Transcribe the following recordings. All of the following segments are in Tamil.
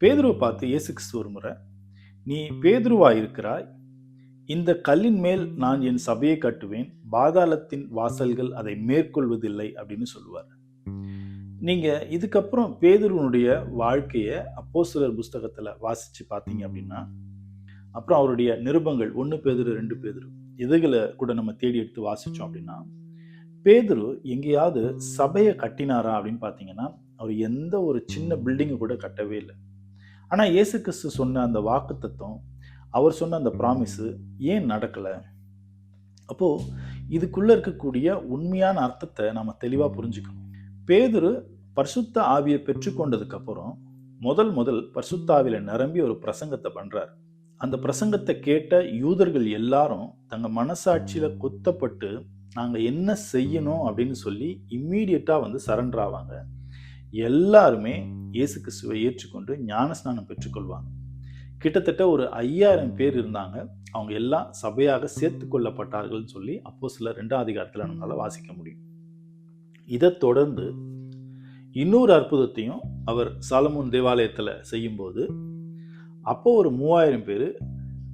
பேதுருவை பார்த்து இயேசு கிறிஸ்து ஒரு முறை நீ பேதுருவா இருக்கிறாய். இந்த கல்லின் மேல் நான் என் சபையை கட்டுவேன். பாதாளத்தின் வாசல்கள் அதை மேற்கொள்வதில்லை அப்படின்னு சொல்லுவார். நீங்க இதுக்கப்புறம் பேதுருவனுடைய வாழ்க்கையை அப்போஸ்தலர் புஸ்தகத்துல வாசிச்சு பார்த்தீங்க அப்படின்னா அப்புறம் அவருடைய நிருபங்கள் ஒன்று பேதுரு ரெண்டு பேதுரு இதுகளை கூட நம்ம தேடி எடுத்து வாசிச்சோம் அப்படின்னா பேதுரு எங்கேயாவது சபையை கட்டினாரா அப்படின்னு பார்த்தீங்கன்னா அவர் எந்த ஒரு சின்ன பில்டிங்கை கூட கட்டவே இல்லை. ஆனால் இயேசு கிறிஸ்து சொன்ன அந்த வாக்கு தத்துவம் அவர் சொன்ன அந்த ப்ராமிஸு ஏன் நடக்கலை? அப்போது இதுக்குள்ளே இருக்கக்கூடிய உண்மையான அர்த்தத்தை நம்ம தெளிவாக புரிஞ்சுக்கணும். பேதுரு பரிசுத்த ஆவியை பெற்றுக்கொண்டதுக்கப்புறம் முதல் முதல் பரிசுத்த ஆவியில் நிரம்பி ஒரு பிரசங்கத்தை பண்ணுறார் அந்த பிரசங்கத்தை கேட்ட யூதர்கள் எல்லாரும் தங்கள் மனசாட்சியில் குத்தப்பட்டு நாங்கள் என்ன செய்யணும் அப்படின்னு சொல்லி இம்மீடியட்டாக வந்து சரண்டர் ஆவாங்க. எல்லாருமே இயேசு கிறிஸ்துவை ஏற்றுக்கொண்டு ஞானஸ்நானம் பெற்றுக்கொள்வாங்க. கிட்டத்தட்ட ஒரு ஐயாயிரம் பேர் இருந்தாங்க. அவங்க எல்லாம் சபையாக சேர்த்து கொள்ளப்பட்டார்கள்னு சொல்லி அப்போ சில ரெண்டாம் அதிகாரத்தில் நம்மளால் வாசிக்க முடியும். இதை தொடர்ந்து இன்னொரு அற்புதத்தையும் அவர் சாலமோன் தேவாலயத்தில் செய்யும்போது அப்போ ஒரு மூவாயிரம் பேர்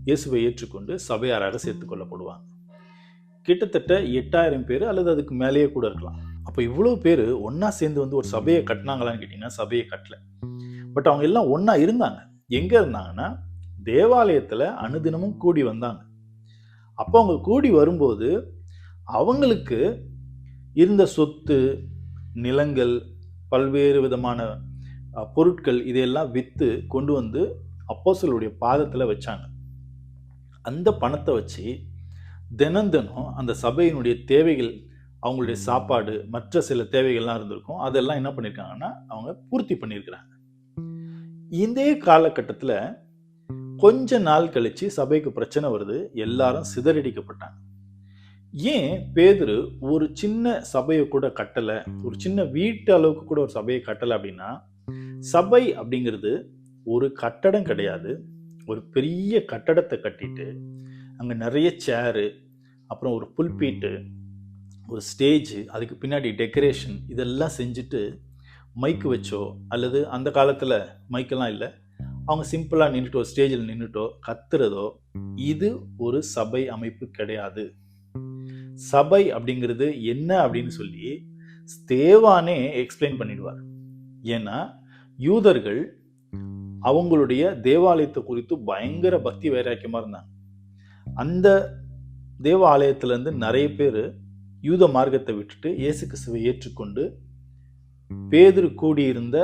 இயேசுவை ஏற்றுக்கொண்டு சபையாராக சேர்த்து கொள்ளப்படுவாங்க. கிட்டத்தட்ட எட்டாயிரம் பேர் அல்லது அதுக்கு மேலேயே கூட இருக்கலாம். அப்போ இவ்வளோ பேர் ஒன்றா சேர்ந்து வந்து ஒரு சபையை கட்டினாங்களான்னு கேட்டிங்கன்னா சபையை கட்டலை. பட் அவங்க எல்லாம் ஒன்றா இருந்தாங்க. எங்கே இருந்தாங்கன்னா தேவாலயத்தில் அனுதினமும் கூடி வந்தாங்க. அப்போ அவங்க கூடி வரும்போது அவங்களுக்கு இருந்த சொத்து நிலங்கள் பல்வேறு விதமான பொருட்கள் இதையெல்லாம் விற்று கொண்டு வந்து அப்போசலுடைய பாதத்தில் வச்சாங்க. அந்த பணத்தை வச்சு தினம் தினம் அந்த சபையினுடைய தேவைகள் அவங்களுடைய சாப்பாடு மற்ற சில தேவைகள்லாம் இருந்திருக்கும். அதெல்லாம் என்ன பண்ணியிருக்காங்கன்னா அவங்க பூர்த்தி பண்ணியிருக்கிறாங்க. இதே காலகட்டத்தில் கொஞ்ச நாள் கழிச்சு சபைக்கு பிரச்சனை வருது. எல்லாரும் சிதறடிக்கப்பட்டாங்க. ஏன் பேதுரு ஒரு சின்ன சபையை கூட கட்டலை ஒரு சின்ன வீட்டு அளவுக்கு கூட ஒரு சபையை கட்டலை அப்படின்னா சபை அப்படிங்கிறது ஒரு கட்டடம் கிடையாது. ஒரு பெரிய கட்டடத்தை கட்டிட்டு அங்கே நிறைய சேரு அப்புறம் ஒரு புல்பீட்டு ஒரு ஸ்டேஜ் அதுக்கு பின்னாடி டெக்கரேஷன் இதெல்லாம் செஞ்சுட்டு மைக்கு வச்சோ அல்லது அந்த காலத்தில் மைக்கெல்லாம் இல்லை அவங்க சிம்பிளாக நின்றுட்டோ ஸ்டேஜில் நின்றுட்டோ கத்துறதோ இது ஒரு சபை அமைப்பு கிடையாது. சபை அப்படிங்கிறது என்ன அப்படின்னு சொல்லி ஸ்தேவானே எக்ஸ்பிளைன் பண்ணிடுவார். ஏன்னா யூதர்கள் அவங்களுடைய தேவாலயத்தை குறித்து பயங்கர பக்தி வைராக்கியமா இருந்தாங்க. அந்த தேவாலயத்திலேருந்து நிறைய பேர் யூத மார்க்கத்தை விட்டுட்டு இயேசு கிறிஸ்துவை ஏற்றுக்கொண்டு பேதுரு கூடியிருந்த